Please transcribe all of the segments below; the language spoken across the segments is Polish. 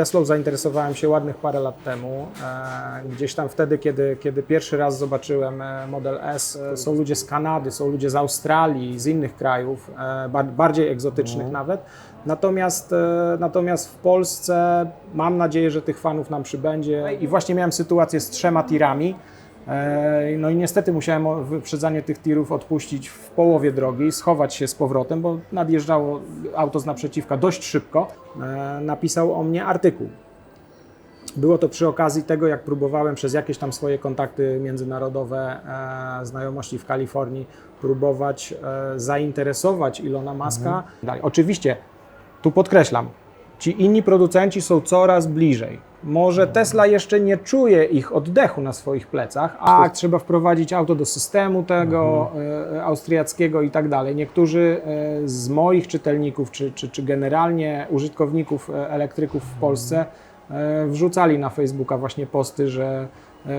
Teslą zainteresowałem się ładnych parę lat temu. E, Gdzieś tam wtedy, kiedy, kiedy pierwszy raz zobaczyłem e, Model S, e, są ludzie z Kanady, są ludzie z Australii, z innych krajów, bar- bardziej egzotycznych nawet. Natomiast, natomiast w Polsce mam nadzieję, że tych fanów nam przybędzie i właśnie miałem sytuację z trzema tirami. E, No i niestety musiałem wyprzedzanie tych tirów odpuścić w połowie drogi, schować się z powrotem, bo nadjeżdżało auto z naprzeciwka dość szybko. E, Napisał o mnie artykuł. Było to przy okazji tego, jak próbowałem przez jakieś tam swoje kontakty międzynarodowe, e, znajomości w Kalifornii, próbować e, zainteresować Ilona Maska. Dalej. Oczywiście, tu podkreślam, ci inni producenci są coraz bliżej. Może Tesla jeszcze nie czuje ich oddechu na swoich plecach, a trzeba wprowadzić auto do systemu tego e, austriackiego i tak dalej. Niektórzy e, z moich czytelników, czy, czy, czy generalnie użytkowników e, elektryków w Polsce wrzucali na Facebooka właśnie posty, że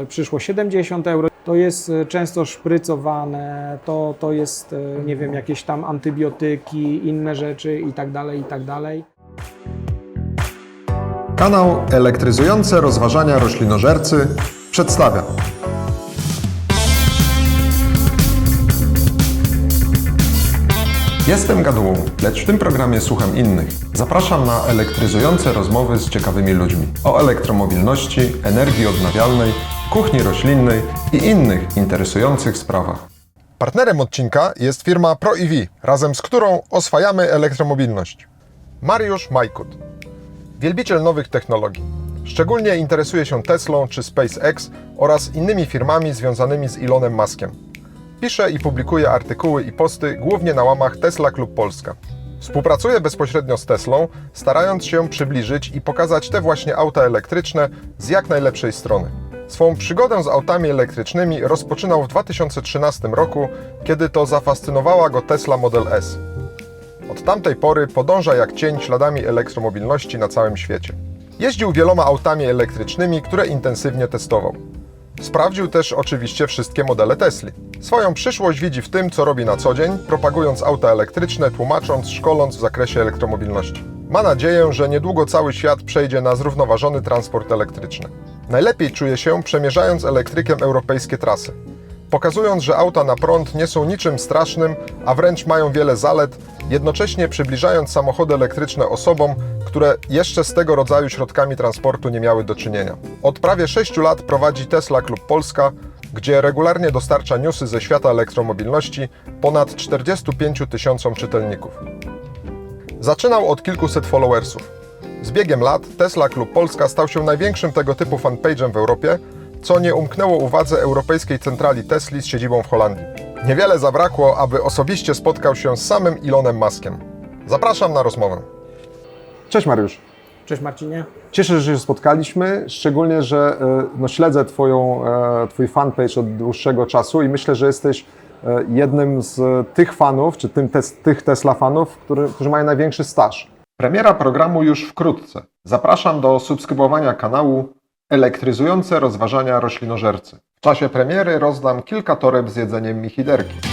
przyszło 70 euro. To jest często szprycowane, to, to jest, nie wiem, jakieś tam antybiotyki, inne rzeczy i tak dalej, i tak dalej. Kanał Elektryzujące rozważania roślinożercy przedstawia. Jestem gadułą, lecz w tym programie słucham innych. Zapraszam na elektryzujące rozmowy z ciekawymi ludźmi o elektromobilności, energii odnawialnej, kuchni roślinnej i innych interesujących sprawach. Partnerem odcinka jest firma ProEV, razem z którą oswajamy elektromobilność. Mariusz Majkut. Wielbiciel nowych technologii. Szczególnie interesuje się Teslą czy SpaceX oraz innymi firmami związanymi z Elonem Muskiem. Pisze i publikuje artykuły i posty głównie na łamach Tesla Klub Polska. Współpracuje bezpośrednio z Teslą, starając się przybliżyć i pokazać te właśnie auta elektryczne z jak najlepszej strony. Swą przygodę z autami elektrycznymi rozpoczynał w 2013 roku, kiedy to zafascynowała go Tesla Model S. Od tamtej pory podąża jak cień śladami elektromobilności na całym świecie. Jeździł wieloma autami elektrycznymi, które intensywnie testował. Sprawdził też oczywiście wszystkie modele Tesli. Swoją przyszłość widzi w tym, co robi na co dzień, propagując auta elektryczne, tłumacząc, szkoląc w zakresie elektromobilności. Ma nadzieję, że niedługo cały świat przejdzie na zrównoważony transport elektryczny. Najlepiej czuje się przemierzając elektrykiem europejskie trasy pokazując, że auta na prąd nie są niczym strasznym, a wręcz mają wiele zalet, jednocześnie przybliżając samochody elektryczne osobom, które jeszcze z tego rodzaju środkami transportu nie miały do czynienia. Od prawie 6 lat prowadzi Tesla Klub Polska, gdzie regularnie dostarcza newsy ze świata elektromobilności ponad 45 tysiącom czytelników. Zaczynał od kilkuset followersów. Z biegiem lat Tesla Klub Polska stał się największym tego typu fanpage'em w Europie, co nie umknęło uwadze Europejskiej Centrali Tesli z siedzibą w Holandii. Niewiele zabrakło, aby osobiście spotkał się z samym Elonem Muskiem. Zapraszam na rozmowę. Cześć Mariusz. Cześć Marcinie. Cieszę się, że się spotkaliśmy, szczególnie, że e, no, śledzę twoją, e, Twój fanpage od dłuższego czasu i myślę, że jesteś e, jednym z tych fanów, czy tym tes, tych Tesla fanów, który, którzy mają największy staż. Premiera programu już wkrótce. Zapraszam do subskrybowania kanału Elektryzujące rozważania roślinożercy. W czasie premiery rozdam kilka toreb z jedzeniem michiderki.